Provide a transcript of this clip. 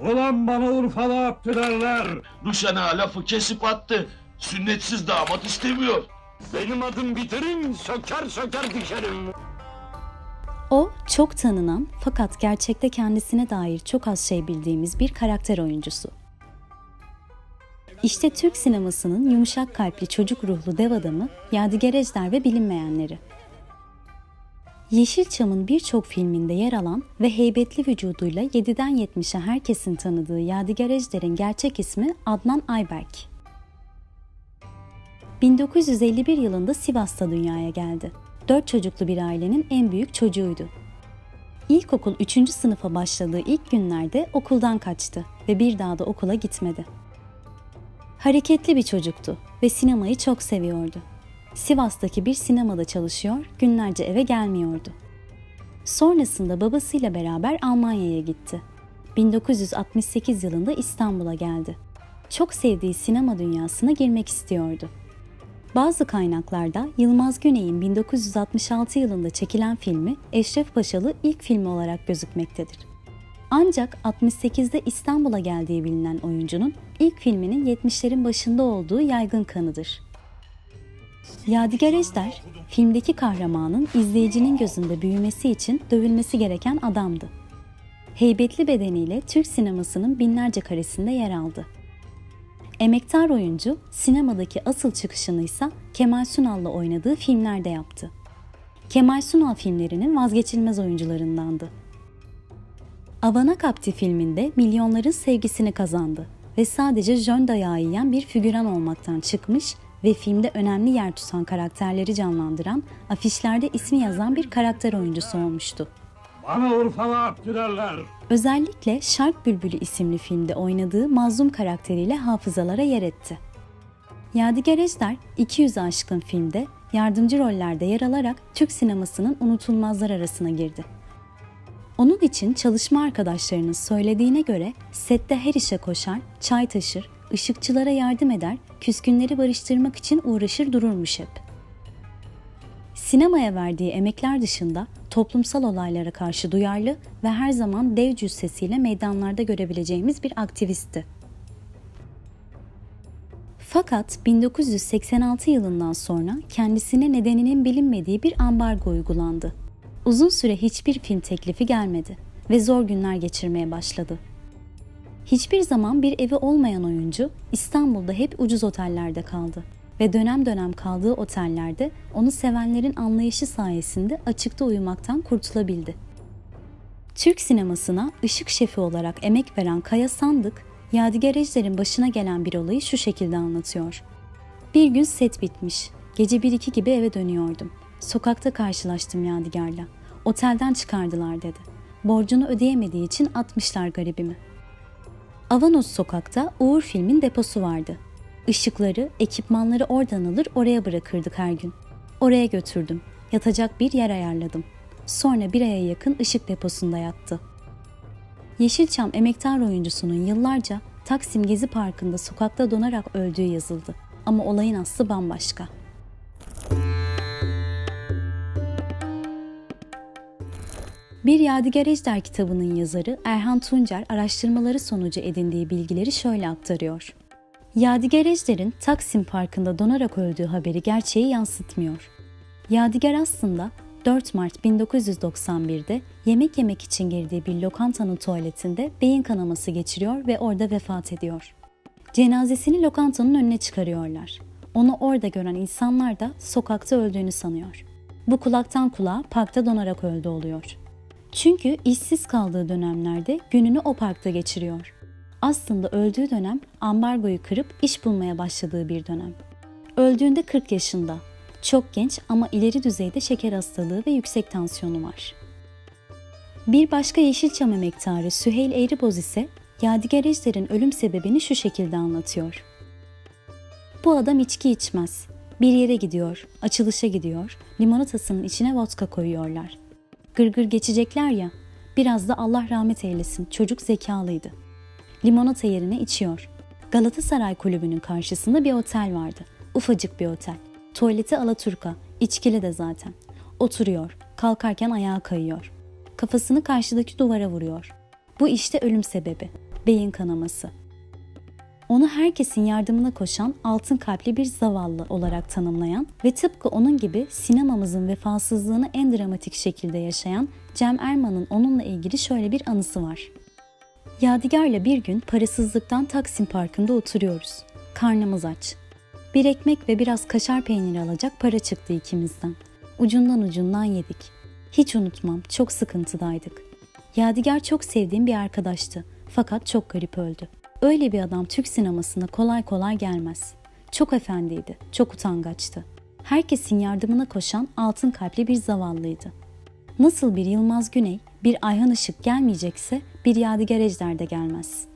Ulan bana Urfalı Abdü derler. Nuşana lafı kesip attı. Sünnetsiz damat istemiyor. Benim adım bitirin, söker söker dikerim. O çok tanınan fakat gerçekte kendisine dair çok az şey bildiğimiz bir karakter oyuncusu. İşte Türk sinemasının yumuşak kalpli çocuk ruhlu dev adamı Yadigar Ejder ve bilinmeyenleri. Yeşilçam'ın birçok filminde yer alan ve heybetli vücuduyla 7'den 70'e herkesin tanıdığı Yadigar Ejder'in gerçek ismi Adnan Ayberk. 1951 yılında Sivas'ta dünyaya geldi. Dört çocuklu bir ailenin en büyük çocuğuydu. İlkokul 3. sınıfa başladığı ilk günlerde okuldan kaçtı ve bir daha da okula gitmedi. Hareketli bir çocuktu ve sinemayı çok seviyordu. Sivas'taki bir sinemada çalışıyor, günlerce eve gelmiyordu. Sonrasında babasıyla beraber Almanya'ya gitti. 1968 yılında İstanbul'a geldi. Çok sevdiği sinema dünyasına girmek istiyordu. Bazı kaynaklarda Yılmaz Güney'in 1966 yılında çekilen filmi Eşref Paşalı ilk filmi olarak gözükmektedir. Ancak 68'de İstanbul'a geldiği bilinen oyuncunun ilk filminin 70'lerin başında olduğu yaygın kanıdır. Yadigar Ejder, filmdeki kahramanın izleyicinin gözünde büyümesi için dövülmesi gereken adamdı. Heybetli bedeniyle Türk sinemasının binlerce karesinde yer aldı. Emektar oyuncu sinemadaki asıl çıkışını ise Kemal Sunal'la oynadığı filmlerde yaptı. Kemal Sunal filmlerinin vazgeçilmez oyuncularındandı. Avana Kapti filminde milyonların sevgisini kazandı ve sadece jön dayağı yiyen bir figüran olmaktan çıkmış ve filmde önemli yer tutan karakterleri canlandıran, afişlerde ismi yazan bir karakter oyuncusu olmuştu. Bana Urfalı Abdü derler. Özellikle Şark Bülbülü isimli filmde oynadığı mazlum karakteriyle hafızalara yer etti. Yadigar Ejder 200 aşkın filmde yardımcı rollerde yer alarak Türk sinemasının unutulmazlar arasına girdi. Onun için çalışma arkadaşlarının söylediğine göre sette her işe koşar, çay taşır, ışıkçılara yardım eder, küskünleri barıştırmak için uğraşır dururmuş hep. Sinemaya verdiği emekler dışında toplumsal olaylara karşı duyarlı ve her zaman dev cüssesiyle meydanlarda görebileceğimiz bir aktivistti. Fakat 1986 yılından sonra kendisine nedeninin bilinmediği bir ambargo uygulandı. Uzun süre hiçbir film teklifi gelmedi ve zor günler geçirmeye başladı. Hiçbir zaman bir evi olmayan oyuncu İstanbul'da hep ucuz otellerde kaldı ve dönem dönem kaldığı otellerde onu sevenlerin anlayışı sayesinde açıkta uyumaktan kurtulabildi. Türk sinemasına ışık şefi olarak emek veren Kaya Sandık, Yadigar Ejder'in başına gelen bir olayı şu şekilde anlatıyor. Bir gün set bitmiş. Gece 1-2 gibi eve dönüyordum. Sokakta karşılaştım Yadigar'la. Otelden çıkardılar dedi. Borcunu ödeyemediği için atmışlar garibimi. Avanos sokakta Uğur filmin deposu vardı. Işıkları, ekipmanları oradan alır oraya bırakırdık her gün. Oraya götürdüm. Yatacak bir yer ayarladım. Sonra bir aya yakın ışık deposunda yattı. Yeşilçam emektar oyuncusunun yıllarca Taksim Gezi Parkı'nda sokakta donarak öldüğü yazıldı. Ama olayın aslı bambaşka. Bir Yadigar Ejder kitabının yazarı Erhan Tuncer araştırmaları sonucu edindiği bilgileri şöyle aktarıyor. Yadigar Ejder'in Taksim Parkı'nda donarak öldüğü haberi gerçeği yansıtmıyor. Yadigar aslında 4 Mart 1991'de yemek yemek için girdiği bir lokantanın tuvaletinde beyin kanaması geçiriyor ve orada vefat ediyor. Cenazesini lokantanın önüne çıkarıyorlar. Onu orada gören insanlar da sokakta öldüğünü sanıyor. Bu kulaktan kulağa parkta donarak öldü oluyor. Çünkü işsiz kaldığı dönemlerde gününü o parkta geçiriyor. Aslında öldüğü dönem ambargoyu kırıp iş bulmaya başladığı bir dönem. Öldüğünde 40 yaşında. Çok genç ama ileri düzeyde şeker hastalığı ve yüksek tansiyonu var. Bir başka Yeşilçam emektarı Süheyl Eğriboz ise Yadigar Ejder'in ölüm sebebini şu şekilde anlatıyor. Bu adam içki içmez. Bir yere gidiyor, açılışa gidiyor, limonatasının içine vodka koyuyorlar. Gırgır geçecekler ya, biraz da Allah rahmet eylesin çocuk zekalıydı. Limonata yerine içiyor. Galatasaray kulübünün karşısında bir otel vardı. Ufacık bir otel. Tuvaleti alaturka, içkili de zaten. Oturuyor, kalkarken ayağa kayıyor. Kafasını karşıdaki duvara vuruyor. Bu işte ölüm sebebi. beyin kanaması. Onu herkesin yardımına koşan altın kalpli bir zavallı olarak tanımlayan ve tıpkı onun gibi sinemamızın vefasızlığını en dramatik şekilde yaşayan Cem Erman'ın onunla ilgili şöyle bir anısı var. Yadigar'la bir gün parasızlıktan Taksim Parkı'nda oturuyoruz. Karnımız aç. Bir ekmek ve biraz kaşar peyniri alacak para çıktı ikimizden. Ucundan ucundan yedik. Hiç unutmam, çok sıkıntıdaydık. Yadigar çok sevdiğim bir arkadaştı. Fakat çok garip öldü. Öyle bir adam Türk sinemasına kolay kolay gelmez. Çok efendiydi, çok utangaçtı. Herkesin yardımına koşan altın kalpli bir zavallıydı. Nasıl bir Yılmaz Güney, bir Ayhan Işık gelmeyecekse bir Yadigar Ejder de gelmez.''